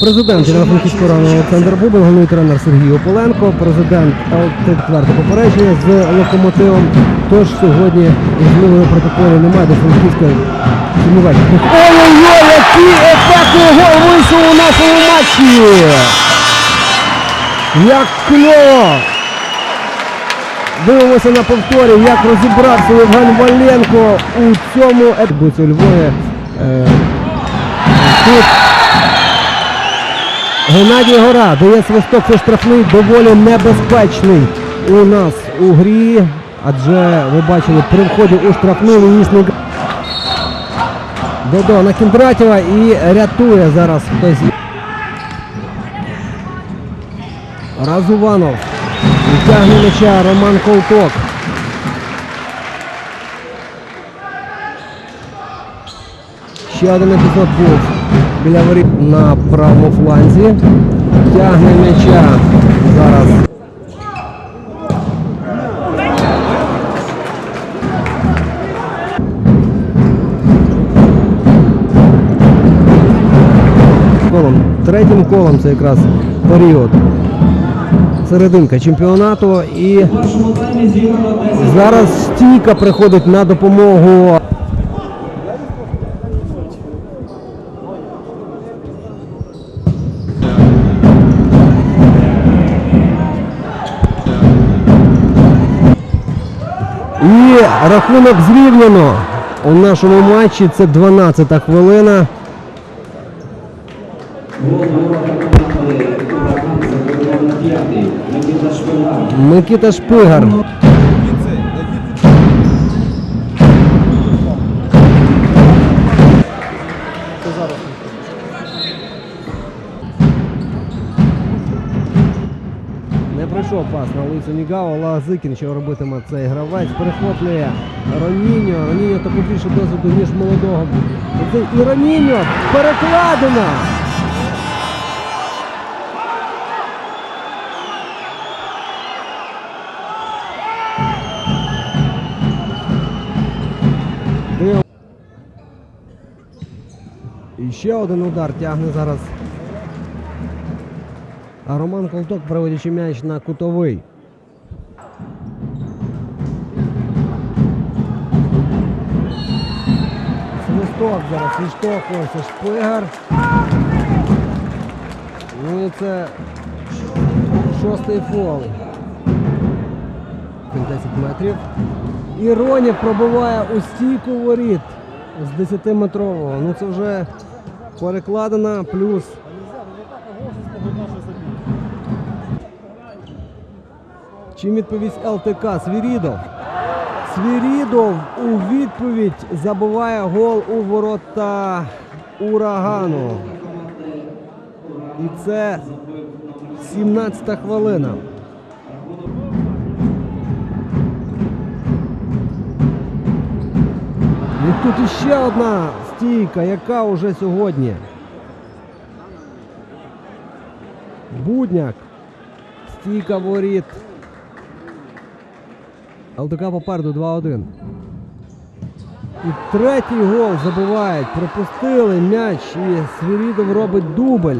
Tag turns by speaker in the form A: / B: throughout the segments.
A: Президент Івано-Франківського району Олександр Бубин, головний тренер Сергій Ополенко, президент четверте попередження з локомотивом. Тож сьогодні зміни протоколу немає до Франківська сумнівається. Ой-ой-ой, який ефектний гол вийшов у нашому матчі! Як кльово! Дивимося на повторі, як розібрався Євген Валенко у цьому епбуці у Львові. Е, тут Геннадій Гора дає свисток, це штрафний доволі небезпечний у нас у грі. Адже ви бачили при вході у штрафну винісний Додо на Кіндратєва і рятує зараз хтось. Разуванов. Тягне м'яча Роман Ковток. Ще один епізод був біля воріт на правому фланзі. Тягне м'яча зараз. Колом. Третім колом це якраз період серединка чемпіонату і зараз стійка приходить на допомогу. Рахунок зрівняно у нашому матчі. Це 12-та хвилина. Микита Шпигар. Пас на Луїсу Нігава, Лазикін, що робитиме цей гравець. Перехоплює Роніньо. Роніньо таку більше досвіду, ніж молодого. І Роніньо перекладена. Див. І ще один удар тягне зараз. Роман Колток, проводячи м'яч на кутовий. Свисток зараз відштовхується шпигар. Ну і це шостий фол. 10 метрів. І Ронів пробиває у стійку воріт з 10-метрового. Ну це вже перекладена плюс. Чим відповість ЛТК Свірідов. Свірідов у відповідь забиває гол у ворота урагану. І це 17 хвилина. І тут іще одна стійка, яка уже сьогодні. Будняк. Стійка воріт. ЛТК попереду 2-1. І третій гол забувають. Пропустили м'яч і Свірідов робить дубль.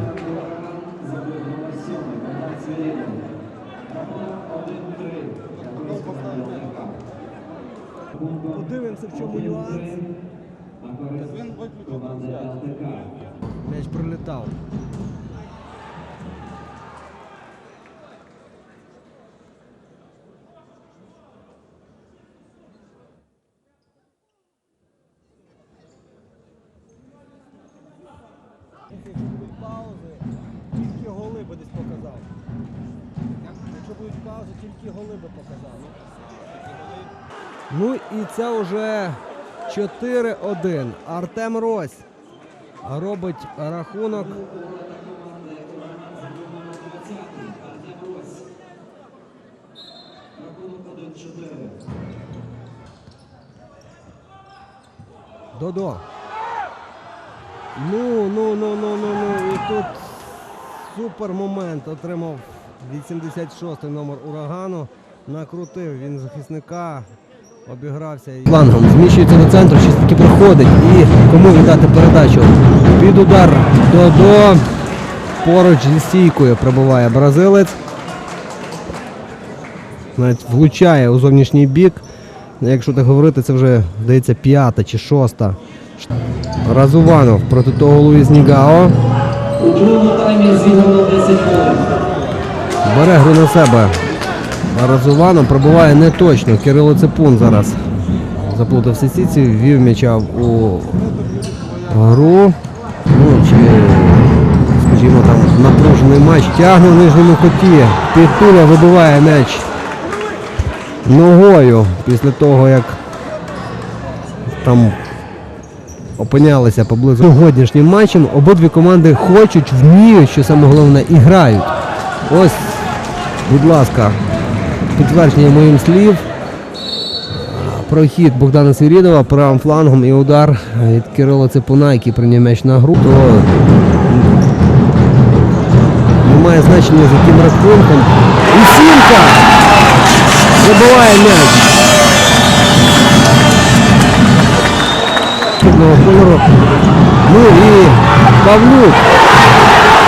A: Якщо тільки голи би показав. Ну і це вже 4-1. Артем Рось робить рахунок. Додо. Ну, ну, ну, ну, ну, ну. І тут супер момент отримав 86-й номер урагану. Накрутив він захисника, обігрався. і Флангом зміщується до центру, щось таки проходить. І кому віддати передачу? Під удар Додо. Поруч зі стійкою пробуває бразилець. Навіть влучає у зовнішній бік. Якщо так говорити, це вже здається п'ята чи шоста. Разуванов проти того Луїс Нігао.
B: У другому таймі зіграно 10 хвилин.
A: Бере гру на себе. Разуванов пробуває неточно. Кирило Цепун зараз заплутав сітці, ввів м'яча у гру. Ну, чи, скажімо, там напружений матч. Тягне в нижньому коті. Півтуля вибиває м'яч ногою після того, як там опинялися поблизу сьогоднішнім матчем. Обидві команди хочуть, вміють, що саме головне, і грають. Ось, будь ласка, підтвердження моїм слів. Прохід Богдана Свірідова правим флангом і удар від Кирила Цепуна, який прийняв м'яч на гру. То немає значення за яким рахунком. І сімка забиває м'яч. Ну і Павлюк.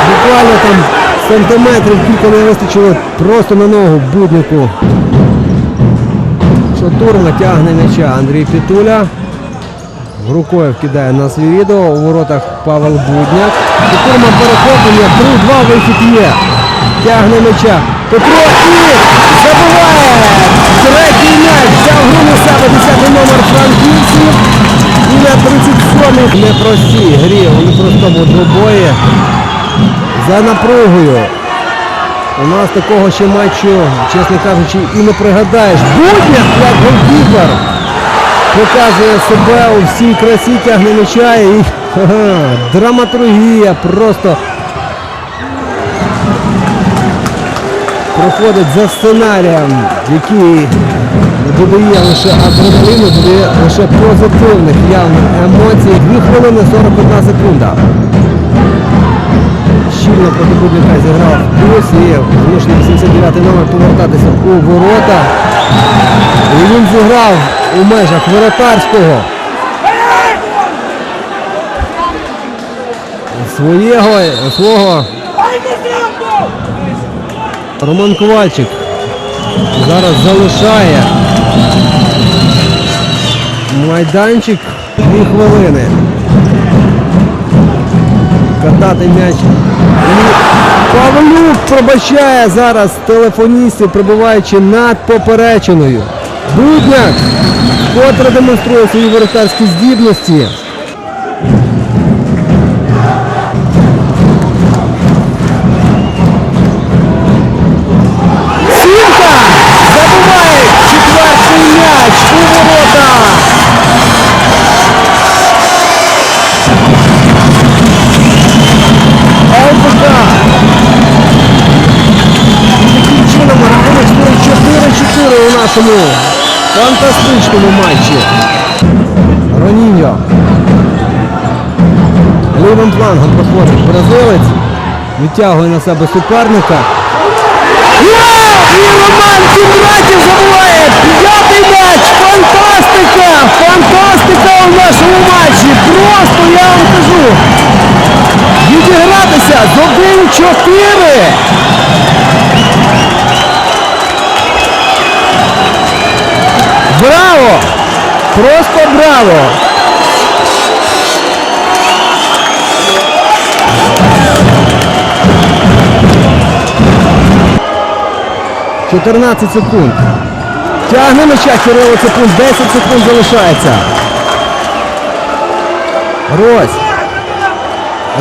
A: Буквально там сантиметрів кілька не вистачило просто на ногу буднику. Шатурма тягне м'яча Андрій Пітуля. Рукою вкидає на свій відео. У воротах Павел Будняк. Шатурма перехоплення. 3-2 вихід є. Тягне м'яча. Петро і забиває! Третій м'яч. Взяв гру на себе 10 номер франківців. І на 37-й непростій грі у непростому двобої. За напругою. У нас такого ще матчу, чесно кажучи, і не пригадаєш. Будняк, як голкіпер, показує себе у всій красі, тягне м'яча і драматургія просто проходить за сценарієм, який додає лише адреналіну, додає лише позитивних явних емоцій. 2 хвилини 41 секунда щільно проти Будника зіграв плюс і змушений 89 номер повертатися у ворота. І він зіграв у межах воротарського. Своєго, свого Роман Ковальчик зараз залишає майданчик дві хвилини катати м'яч. Павлюк пробачає зараз телефоністів, прибуваючи над попереченою. Будняк котре демонструє свої воротарські здібності. 4 у нашому фантастичному матчі. Роніньо. Лівим флангом проходить бразилець. Відтягує на себе суперника. І Роман Кондратів забуває! Браво! Чотирнадцять секунд. Тягне м'яча Кирило секунд, 10 секунд залишається. Рось.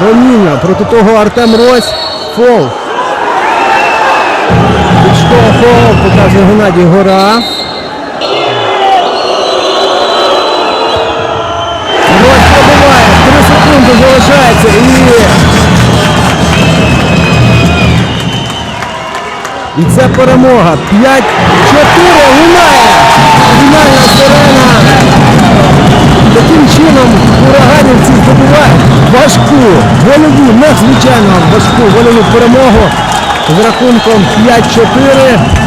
A: Роміньо. Проти того Артем Рось. Фол. Підштовхував, показує Геннадій Гора. Залишається і. І це перемога. 5-4 лунає. Фінальна сирена. Таким чином ураганівці здобувають важку, вольову, надзвичайно важку вольову перемогу з рахунком 5-4.